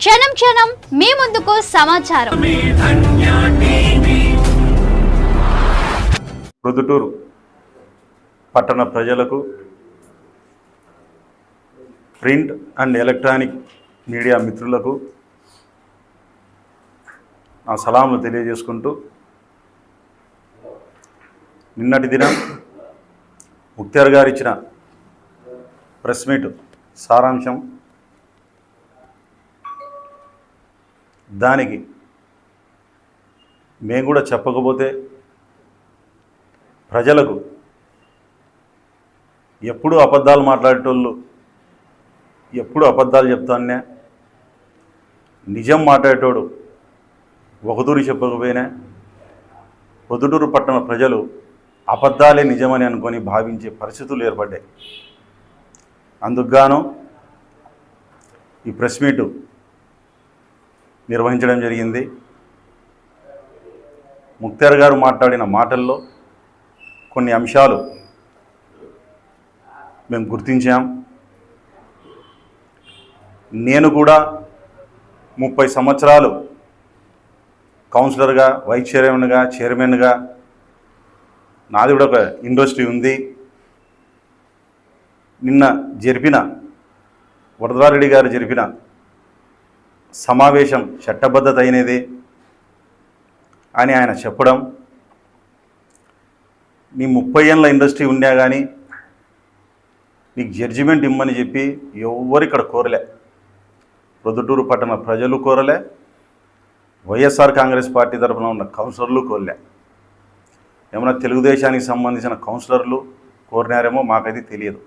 క్షణం క్షణం మీ ముందుకు సమాచారం. ప్రొద్దుటూరు పట్టణ ప్రజలకు ప్రింట్ అండ్ ఎలక్ట్రానిక్ మీడియా మిత్రులకు నా సలాములు తెలియజేసుకుంటూ నిన్నటి దినం ముక్తార్ గారు ఇచ్చిన ప్రెస్ మీట్ సారాంశం దానికి మేము కూడా చెప్పకపోతే ప్రజలకు ఎప్పుడు అబద్ధాలు మాట్లాడేటోళ్ళు ఎప్పుడు అబద్ధాలు చెప్తానే నిజం మాట్లాడేటోడు ఒకదూరి చెప్పకపోయినా పొద్దుటూరు పట్టణ ప్రజలు అబద్ధాలే నిజమని అనుకొని భావించే పరిస్థితులు ఏర్పడ్డాయి. అందుకుగాను ఈ ప్రెస్ మీటు నిర్వహించడం జరిగింది. ముక్తార్ గారు మాట్లాడిన మాటల్లో కొన్ని అంశాలు మేము గుర్తించాం. నేను కూడా ముప్పై సంవత్సరాలు కౌన్సిలర్గా వైస్ చైర్మన్గా చైర్మన్గా నాది కూడా ఒక ఇండస్ట్రీ ఉంది. నిన్న జరిపిన వరదారెడ్డి గారు జరిపిన సమావేశం చట్టబద్ధత అయినది అని ఆయన చెప్పడం నీ ముప్పై ఏళ్ళ ఇండస్ట్రీ ఉన్నా కానీ నీకు జడ్జిమెంట్ ఇమ్మని చెప్పి ఎవ్వరు ఇక్కడ కోరలే. ప్రొద్దుటూరు పట్టణ ప్రజలు కోరలే వైఎస్ఆర్ కాంగ్రెస్ పార్టీ తరఫున ఉన్న కౌన్సిలర్లు కోరలే. ఏమైనా తెలుగుదేశానికి సంబంధించిన కౌన్సిలర్లు కోరినారేమో మాకైతే తెలియదు.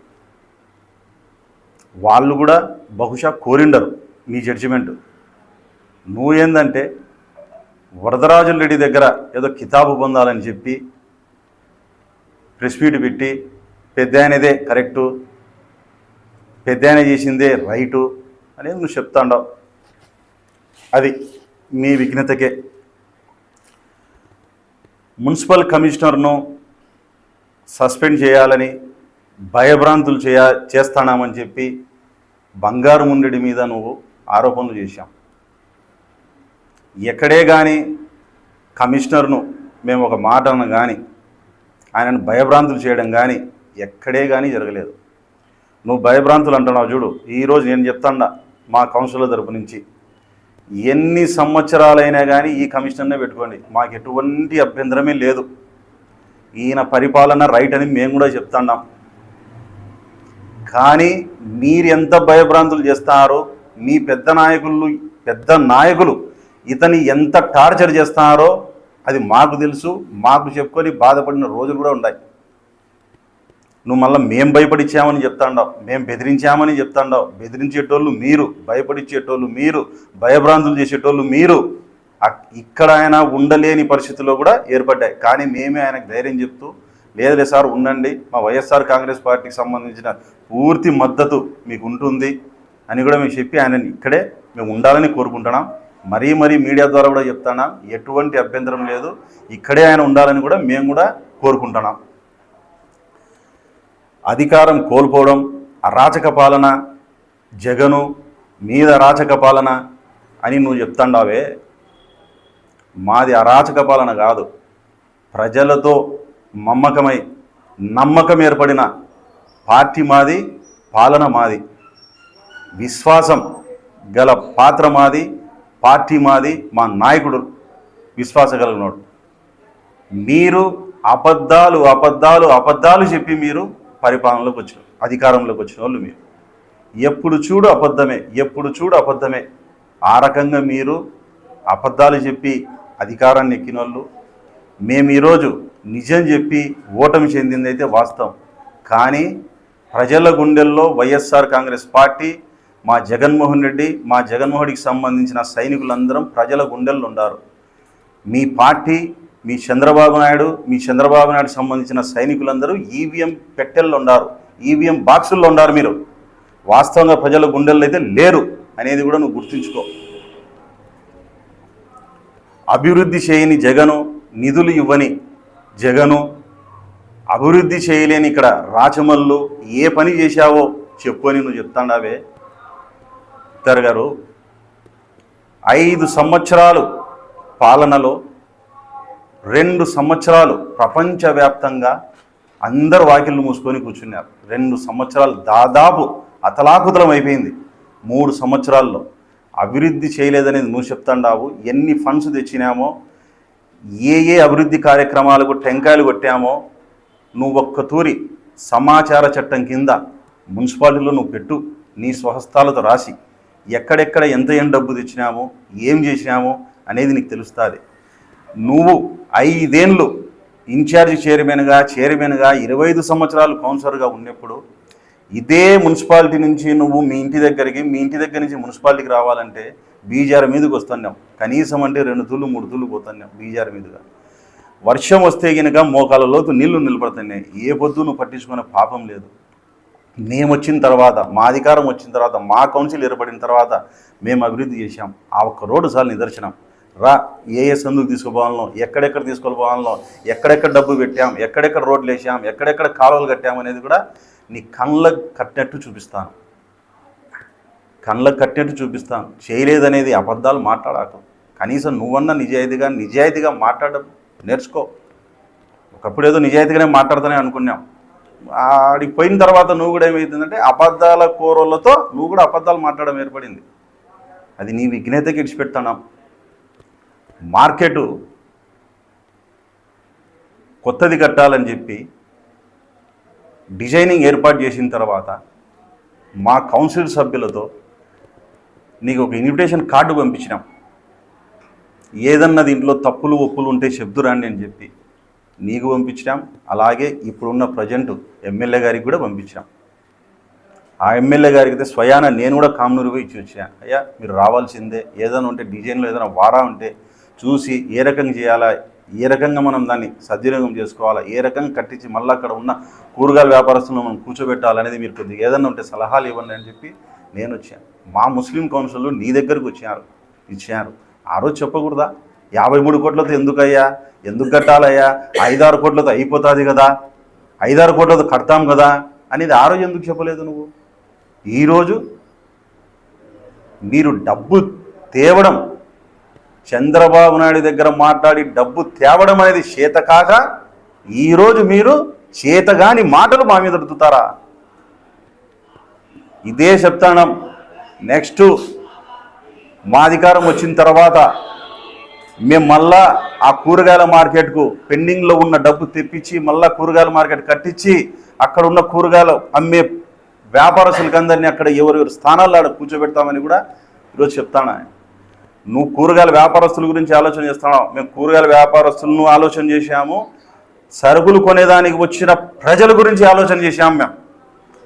వాళ్ళు కూడా బహుశా కోరిండరు నీ జడ్జిమెంట్. నువ్వేందంటే వరదరాజుల రెడ్డి దగ్గర ఏదో కితాబు పొందాలని చెప్పి ప్రెస్ మీట్ పెట్టి పెద్ద ఆయనదే కరెక్టు. పెద్ద ఆయన చేసిందే రైటు అనేది నువ్వు చెప్తాండవు. అది మీ విఘ్నతకే. మున్సిపల్ కమిషనర్ను సస్పెండ్ చేయాలని భయభ్రాంతులు చేయ చేస్తానామని చెప్పి బంగారు ముండెడి మీద నువ్వు ఆరోపణలు చేశాం ఎక్కడే కానీ కమిషనర్ను మేము ఒక మాటను కానీ ఆయనను భయభ్రాంతులు చేయడం కానీ ఎక్కడే కానీ జరగలేదు. నువ్వు భయభ్రాంతులు అంటున్నావు చూడు ఈరోజు నేను చెప్తాండా మా కౌన్సిలర్ తరపు నుంచి. ఎన్ని సంవత్సరాలైనా కానీ ఈ కమిషనర్నే పెట్టుకోండి. మాకు ఎటువంటి అభ్యంతరమే లేదు. ఈయన పరిపాలన రైట్ అని మేము కూడా చెప్తున్నాం కానీ మీరు ఎంత భయభ్రాంతులు చేస్తారో మీ పెద్ద నాయకులు పెద్ద నాయకులు ఇతని ఎంత టార్చర్ చేస్తున్నారో అది మాకు తెలుసు మాకు చెప్పుకొని బాధపడిన రోజులు కూడా ఉన్నాయి. నువ్వు మళ్ళీ మేము భయపడిచ్చామని చెప్తాండావు మేము బెదిరించామని చెప్తాండావు. బెదిరించేటోళ్ళు మీరు భయపడిచ్చేటోళ్ళు మీరు భయభ్రాంతులు చేసేటోళ్ళు మీరు. ఇక్కడ ఆయన ఉండలేని పరిస్థితుల్లో కూడా ఏర్పడ్డాయి. కానీ మేమే ఆయనకు ధైర్యం చెప్తూ లేదులే సార్ ఉండండి మా వైఎస్ఆర్ కాంగ్రెస్ పార్టీకి సంబంధించిన పూర్తి మద్దతు మీకు ఉంటుంది అని కూడా మేము చెప్పి ఆయనని ఇక్కడే మేము ఉండాలని కోరుకుంటున్నాం. మరీ మరీ మీడియా ద్వారా కూడా చెప్తానా? ఎటువంటి అభ్యంతరం లేదు. ఇక్కడే ఆయన ఉండాలని కూడా మేము కూడా కోరుకుంటున్నాం. అధికారం కోల్పోవడం అరాచక పాలన జగను మీద అరాచక పాలన అని నువ్వు చెప్తాండావే. మాది అరాచక పాలన కాదు. ప్రజలతో మమ్మకమై నమ్మకం ఏర్పడిన పార్టీ మాది పాలన మాది. విశ్వాసం గల పాత్ర మాది పార్టీ మాది మా నాయకుడు విశ్వాస కలిగినోడు మీరు అబద్ధాలు అబద్ధాలు అబద్ధాలు చెప్పి మీరు పరిపాలనలోకి వచ్చిన అధికారంలోకి వచ్చిన వాళ్ళు మీరు. ఎప్పుడు చూడు అబద్ధమే ఎప్పుడు చూడు అబద్ధమే. ఆ రకంగా మీరు అబద్ధాలు చెప్పి అధికారాన్ని ఎక్కిన వాళ్ళు. మేము ఈరోజు నిజం చెప్పి ఓటమి చెందిందైతే వాస్తవం. కానీ ప్రజల గుండెల్లో వైఎస్ఆర్ కాంగ్రెస్ పార్టీ మా జగన్మోహన్ రెడ్డి మా జగన్మోహన్కి సంబంధించిన సైనికులందరం ప్రజల గుండెల్లో ఉన్నారు మీ పార్టీ మీ చంద్రబాబు నాయుడు మీ చంద్రబాబు నాయుడు సంబంధించిన సైనికులందరూ ఈవీఎం పెట్టెల్లో ఉన్నారు ఈవీఎం బాక్సుల్లో ఉన్నారు మీరు. వాస్తవంగా ప్రజల గుండెల్లో అయితే లేరు అనేది కూడా నువ్వు గుర్తుంచుకో. అభివృద్ధి చేయని జగను నిధులు ఇవ్వని జగను అభివృద్ధి చేయలేని ఇక్కడ రాచమల్లు ఏ పని చేశావో చెప్పు అని నువ్వు చెప్తాండావే. ఇద్దరు గారు ఐదు సంవత్సరాలు పాలనలో రెండు సంవత్సరాలు ప్రపంచవ్యాప్తంగా అందరు వాకిళ్ళు మూసుకొని కూర్చున్నారు. రెండు సంవత్సరాలు దాదాపు అతలాకుతలం అయిపోయింది. మూడు సంవత్సరాల్లో అభివృద్ధి చేయలేదనేది నువ్వు చెప్తాండావు. ఎన్ని ఫండ్స్ తెచ్చినామో ఏ ఏ అభివృద్ధి కార్యక్రమాలకు టెంకాయలు కొట్టామో నువ్వు ఒక్క తూరి సమాచార చట్టం కింద మున్సిపాలిటీలో నువ్వు పెట్టు నీ స్వహస్తాలతో రాసి ఎక్కడెక్కడ ఎంత ఏం డబ్బు తెచ్చినామో ఏం చేసినామో అనేది నీకు తెలుస్తుంది. నువ్వు ఐదేళ్ళు ఇన్ఛార్జ్ చైర్మన్గా చైర్మన్గా ఇరవై ఐదు సంవత్సరాలు కౌన్సిలర్గా ఉన్నప్పుడు ఇదే మున్సిపాలిటీ నుంచి నువ్వు మీ ఇంటి దగ్గరికి మీ ఇంటి దగ్గర నుంచి మున్సిపాలిటీకి రావాలంటే బీజార్ మీదకి వస్తున్నాం. కనీసం అంటే రెండు తుళ్ళు మూడు తుళ్ళు పోతున్నాం బీజార్ మీదుగా. వర్షం వస్తే గనుక మోకాలలోతు నీళ్ళు నిలబడుతున్నాయి. ఏ పొద్దు నువ్వు పట్టించుకునే పాపం లేదు. మేము వచ్చిన తర్వాత మా అధికారం వచ్చిన తర్వాత మా కౌన్సిల్ ఏర్పడిన తర్వాత మేము అభివృద్ధి చేశాం. ఆ ఒక్క రోడ్డు సార్ నిదర్శనం. రా ఏ ఏ సందుకు తీసుకుపోవాలనో ఎక్కడెక్కడ తీసుకెళ్ళిపోవాలనో ఎక్కడెక్కడ డబ్బు పెట్టాం ఎక్కడెక్కడ రోడ్లు వేసాం ఎక్కడెక్కడ కాలువలు కట్టాం అనేది కూడా నీ కళ్ళకు కట్టినట్టు చూపిస్తాను. కళ్ళకు కట్టినట్టు చూపిస్తాను. చేయలేదనేది అబద్ధాలు మాట్లాడాకు. కనీసం నువ్వన్నా నిజాయితీగా నిజాయితీగా మాట్లాడడం నేర్చుకో. ఒకప్పుడు ఏదో నిజాయితీగానే మాట్లాడతానే అనుకున్నాం. ఆడికి పోయిన తర్వాత నువ్వు కూడా ఏమవుతుందంటే అబద్ధాల కూరలతో నువ్వు కూడా అబద్ధాలు మాట్లాడడం ఏర్పడింది. అది నీ విఘ్నతకి ఇడిచిపెడుతున్నాం మార్కెట్ కొత్తది కట్టాలని చెప్పి డిజైనింగ్ ఏర్పాటు చేసిన తర్వాత మా కౌన్సిల్ సభ్యులతో నీకు ఒక ఇన్విటేషన్ కార్డు పంపించినాం. ఏదన్నా దీంట్లో తప్పులు ఒప్పులు ఉంటే చెప్దురాండి అని చెప్పి నీకు పంపించినాం. అలాగే ఇప్పుడున్న ప్రజెంట్ ఎమ్మెల్యే గారికి కూడా పంపించాం ఆ ఎమ్మెల్యే గారికి అయితే స్వయాన నేను కూడా కామనూరుగా ఇచ్చి వచ్చినా. అయ్యా మీరు రావాల్సిందే. ఏదైనా ఉంటే డిజైన్లో ఏదైనా వారా ఉంటే చూసి ఏ రకంగా చేయాలా ఏ రకంగా మనం దాన్ని సద్వినియోగం చేసుకోవాలా ఏ రకంగా కట్టించి మళ్ళీ అక్కడ ఉన్న కూరగాయల వ్యాపారస్తులను మనం కూర్చోబెట్టాలనేది మీరు కొద్దిగా ఏదైనా ఉంటే సలహాలు ఇవ్వండి అని చెప్పి నేను వచ్చాను. మా ముస్లిం కౌన్సిల్ నీ దగ్గరకు వచ్చారు ఇచ్చారు ఆ రోజు చెప్పకూడదా? యాభై మూడు కోట్లతో ఎందుకయ్యా? ఎందుకు కట్టాలయ్యా? ఐదారు కోట్లతో అయిపోతుంది కదా. ఐదారు కోట్లతో కడతాం కదా అనేది ఆ రోజు ఎందుకు చెప్పలేదు నువ్వు? ఈరోజు మీరు డబ్బు తేవడం చంద్రబాబు నాయుడు దగ్గర మాట్లాడి డబ్బు తేవడం అనేది చేత కాక ఈరోజు మీరు చేతగాని మాటలు మా మీద అడుగుతారా? ఇదే చెప్తాను. నెక్స్ట్ మా అధికారం వచ్చిన తర్వాత మేము మళ్ళా ఆ కూరగాయల మార్కెట్కు పెండింగ్లో ఉన్న డబ్బు తెప్పించి మళ్ళా కూరగాయల మార్కెట్ కట్టించి అక్కడ ఉన్న కూరగాయలు అమ్మే వ్యాపారస్తులకి అందరినీ అక్కడ ఎవరెవరు స్థానాల్లో ఆడ కూర్చోబెడతామని కూడా ఈరోజు చెప్తాను నువ్వు కూరగాయల వ్యాపారస్తుల గురించి ఆలోచన చేస్తున్నావు. మేము కూరగాయల వ్యాపారస్తులను ఆలోచన చేశాము. సరుకులు కొనేదానికి వచ్చిన ప్రజల గురించి ఆలోచన చేశాము మేము.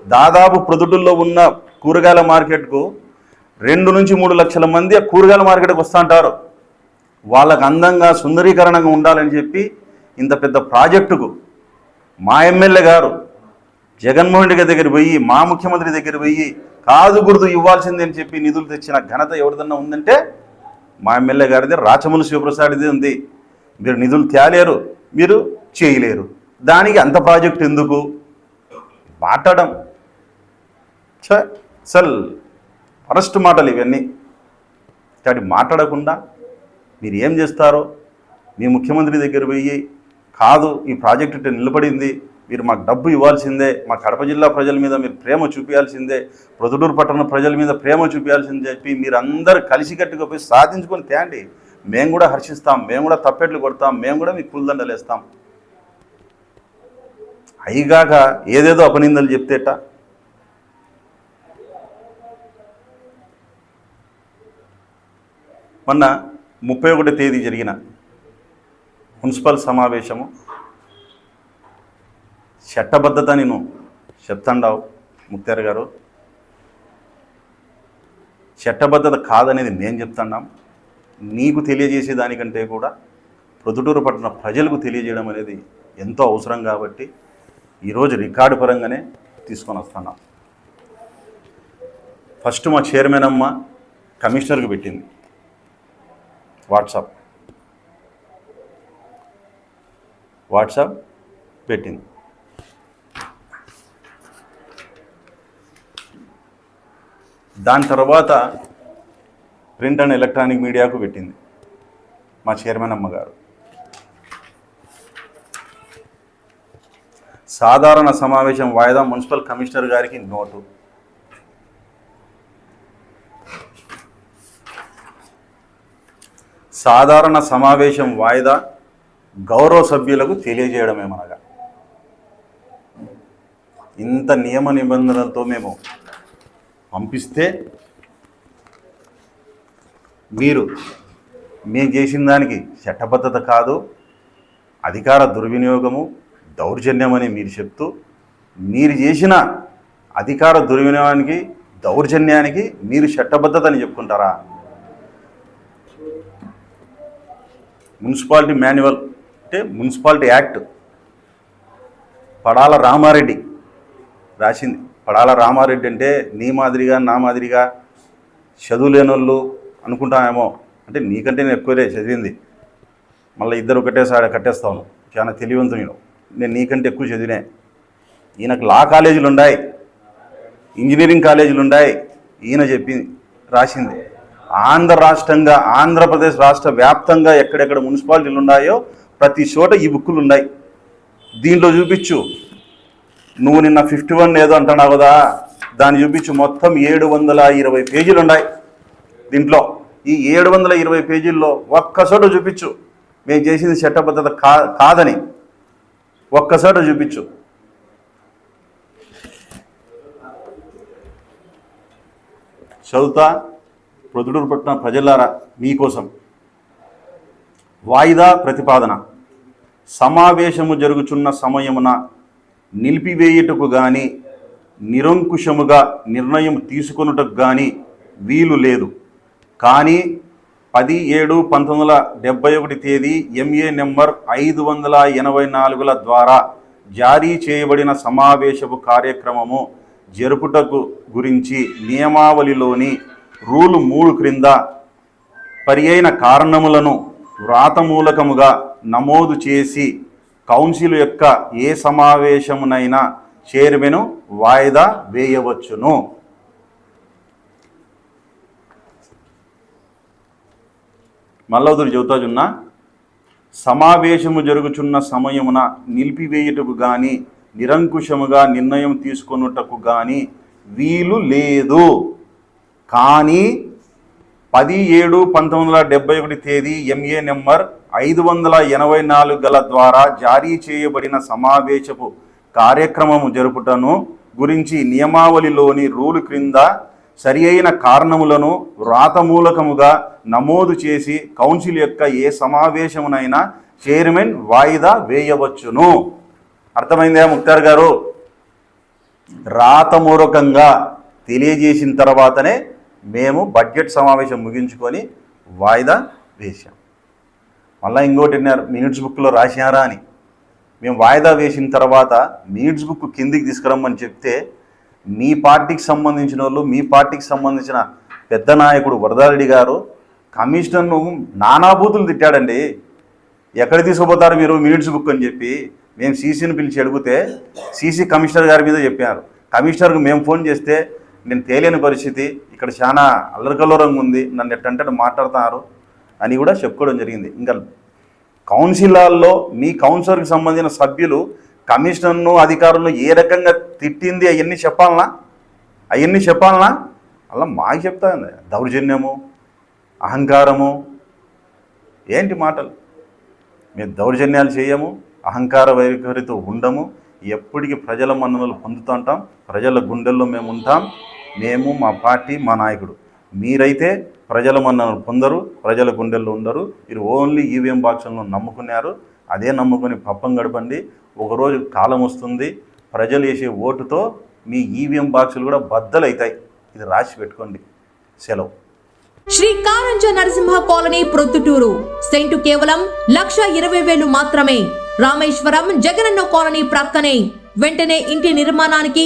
దాదాపు ప్రొద్దుటూల్లో ఉన్న కూరగాయల మార్కెట్కు రెండు నుంచి మూడు లక్షల మంది కూరగాయల మార్కెట్కి వస్తుంటారు వాళ్ళకు అందంగా సుందరీకరణంగా ఉండాలని చెప్పి ఇంత పెద్ద ప్రాజెక్టుకు మా ఎమ్మెల్యే గారు జగన్మోహన్ రెడ్డి దగ్గర పోయి మా ముఖ్యమంత్రి దగ్గర పోయి కాదు గుర్తు ఇవ్వాల్సిందే అని చెప్పి నిధులు తెచ్చిన ఘనత ఎవరిదన్నా ఉందంటే మా ఎమ్మెల్యే గారిది రాచమల్లి శివప్రసాద్ది ఉంది. మీరు నిధులు తేలేరు మీరు చేయలేరు. దానికి అంత ప్రాజెక్ట్ ఎందుకు? మాట్లాడడం. ఛ, ఫరెస్ట్ మాటలు ఇవన్నీ. కాబట్టి మాట్లాడకుండా మీరు ఏం చేస్తారో మీ ముఖ్యమంత్రి దగ్గర పోయి కాదు ఈ ప్రాజెక్ట్ ఇట్ట నిలబడింది మీరు మాకు డబ్బు ఇవ్వాల్సిందే మా కడప జిల్లా ప్రజల మీద మీరు ప్రేమ చూపించాల్సిందే ప్రొద్దుటూరు పట్టణ ప్రజల మీద ప్రేమ చూపించాల్సిందే చెప్పి మీరు అందరు కలిసికట్టుగా పోయి సాధించుకొని తేండి. మేము కూడా హర్షిస్తాం మేము కూడా తప్పెట్లు కొడతాం మేము కూడా మీకు పుల్దండలు వేస్తాం. అయిగాక ఏదేదో అపనిందలు చెప్తేట. మొన్న ముప్పై ఒకటో తేదీ జరిగిన మున్సిపల్ సమావేశము. చట్టబద్ధత నేను చెప్తాండావు ముక్తార్ గారు. చట్టబద్ధత కాదనేది నేను చెప్తున్నాం నీకు తెలియజేసే దానికంటే కూడా ప్రొద్దుటూరు పట్టణ ప్రజలకు తెలియజేయడం అనేది ఎంతో అవసరం కాబట్టి ఈరోజు రికార్డు పరంగానే తీసుకొని వస్తున్నాం ఫస్ట్ మా చైర్మన్ అమ్మ కమిషనర్కి పెట్టింది. వాట్సాప్. వాట్సాప్ పెట్టింది. దాని తర్వాత ప్రింట్ అండ్ ఎలక్ట్రానిక్ మీడియాకు పెట్టింది మా చైర్మన్ అమ్మగారు. సాధారణ సమావేశం వాయిదా మున్సిపల్ కమిషనర్ గారికి నోటు. సాధారణ సమావేశం వాయిదా గౌరవ సభ్యులకు తెలియజేయడమేమనగా ఇంత నియమ నిబంధనలతో మేము పంపిస్తే మీరు మేము చేసిన దానికి చట్టబద్ధత కాదు అధికార దుర్వినియోగము దౌర్జన్యమని మీరు చెప్తూ మీరు చేసిన అధికార దుర్వినియోగానికి దౌర్జన్యానికి మీరు చట్టబద్ధత అని చెప్పుకుంటారా? మున్సిపాలిటీ మాన్యువల్ అంటే మున్సిపాలిటీ యాక్ట్ పడాల రామారెడ్డి రాసింది. పడాల రామారెడ్డి అంటే నీ మాదిరిగా నా మాదిరిగా చదువు లేనోళ్ళు అనుకుంటామేమో అంటే నీకంటే నేను ఎక్కువనే చదివింది. మళ్ళీ ఇద్దరు ఒకటేసారి కట్టేస్తాను. చాలా తెలివంతుని నేను. నీకంటే ఎక్కువ చదివినే. ఈయనకు లా కాలేజీలు ఉన్నాయి ఇంజనీరింగ్ కాలేజీలు ఉన్నాయి ఈయన చెప్పింది రాసింది. ఆంధ్ర రాష్ట్రంగా ఆంధ్రప్రదేశ్ రాష్ట్ర వ్యాప్తంగా ఎక్కడెక్కడ మున్సిపాలిటీలు ఉన్నాయో ప్రతి చోట ఈ బుక్కులు ఉన్నాయి. దీంట్లో చూపించు. నువ్వు నిన్న ఫిఫ్టీ వన్ ఏదో అంటున్నావు కదా దాన్ని చూపించు. మొత్తం ఏడు వందల ఇరవై పేజీలు ఉన్నాయి దీంట్లో. ఈ ఏడు వందల ఇరవై పేజీల్లో ఒక్కసోట చూపించు. మేము చేసింది చట్టబద్ధత కా కాదని. ఒక్కసోట చూపించు. చదువుతా. ప్రొద్దుటూరు పట్టిన ప్రజలారా మీకోసం. వాయిదా ప్రతిపాదన. సమావేశము జరుగుచున్న సమయమున నిలిపివేయుటకు కానీ నిరంకుశముగా నిర్ణయం తీసుకొనుటకు కానీ వీలు లేదు. కానీ పది ఏడు పంతొమ్మిది వందల డెబ్బై ఒకటి తేదీ ఎంఏ నెంబర్ ఐదు వందల ఎనభై నాలుగుల ద్వారా జారీ చేయబడిన సమావేశపు కార్యక్రమము జరుపుటకు గురించి నియమావళిలోని రూలు మూడు క్రింద పరియైన కారణములను వ్రాతమూలకముగా నమోదు చేసి కౌన్సిల్ యొక్క ఏ సమావేశమునైనా చైర్మన్ వాయిదా వేయవచ్చును. మల్లవదురు చెబుతాజున్న సమావేశము జరుగుచున్న సమయమున నిలిపివేయుటకు కానీ నిరంకుశముగా నిర్ణయం తీసుకొనుటకు కానీ వీలు లేదు. కానీ పది ఏడు పంతొమ్మిది వందల డెబ్బై ఒకటి తేదీ ఎంఏ నెంబర్ ఐదు వందల ఎనభై నాలుగు గల ద్వారా జారీ చేయబడిన సమావేశపు కార్యక్రమము జరుపుటను గురించి నియమావళిలోని రూలు క్రింద సరి అయిన కారణములను వ్రాతమూలకముగా నమోదు చేసి కౌన్సిల్ యొక్క ఏ సమావేశమునైనా చైర్మన్ వాయిదా వేయవచ్చును. అర్థమైందా ముక్తార్ గారు? రాతమూలకంగా తెలియజేసిన తర్వాతనే మేము బడ్జెట్ సమావేశం ముగించుకొని వాయిదా వేశాం. మళ్ళీ ఇంకోటి అన్నారు మినిట్స్ బుక్లో రాసినారా అని. మేము వాయిదా వేసిన తర్వాత మినిట్స్ బుక్ కిందికి తీసుకురమ్మని చెప్తే మీ పార్టీకి సంబంధించిన వాళ్ళు మీ పార్టీకి సంబంధించిన పెద్ద నాయకుడు వరదారెడ్డి గారు కమిషనర్ను నానాభూతులు తిట్టాడండి. ఎక్కడ తీసుకుపోతారు మీరు మినిట్స్ బుక్ అని చెప్పి? మేము సీసీని పిలిచి అడిగితే సీసీ కమిషనర్ గారి మీద చెప్పారు. కమిషనర్కి మేము ఫోన్ చేస్తే నేను తేలేని పరిస్థితి ఇక్కడ చాలా అల్లరికల్లోరంగా ఉంది నన్ను ఎట్టంటే మాట్లాడుతున్నారు అని కూడా చెప్పుకోవడం జరిగింది. ఇంకా కౌన్సిలర్లో మీ కౌన్సిలర్కి సంబంధించిన సభ్యులు కమిషనర్ను అధికారులను ఏ రకంగా తిట్టింది అవన్నీ చెప్పాలనా? అవన్నీ చెప్పాలనా? అలా మాకు చెప్తా దౌర్జన్యము అహంకారము ఏంటి మాటలు? మేము దౌర్జన్యాలు చేయము అహంకార వైఖరితో ఉండము ఎప్పటికీ ప్రజల మన్ననలు పొందుతుంటాం ప్రజల గుండెల్లో మేము ఉంటాం. మేము మా పార్టీ మా నాయకుడు. మీరైతే ప్రజల మన్ననలు పొందరు ప్రజల గుండెల్లో ఉండరు. మీరు ఓన్లీ ఈవీఎం బాక్సులను నమ్ముకున్నారు. అదే నమ్ముకొని పప్పం గడపండి. ఒకరోజు కాలం వస్తుంది ప్రజలు వేసే ఓటుతో మీ ఈవీఎం బాక్సులు కూడా బద్దలవుతాయి ఇది రాసి పెట్టుకోండి. సెలవు. శ్రీ కారంజ నరసింహ కాలనీ ప్రొద్దుటూరు. సెంటు కేవలం లక్ష ఇరవై వేలు మాత్రమే. రామేశ్వరం జగనన్న కాలనీ ప్రక్కనే. వెంటనే ఇంటి నిర్మాణానికి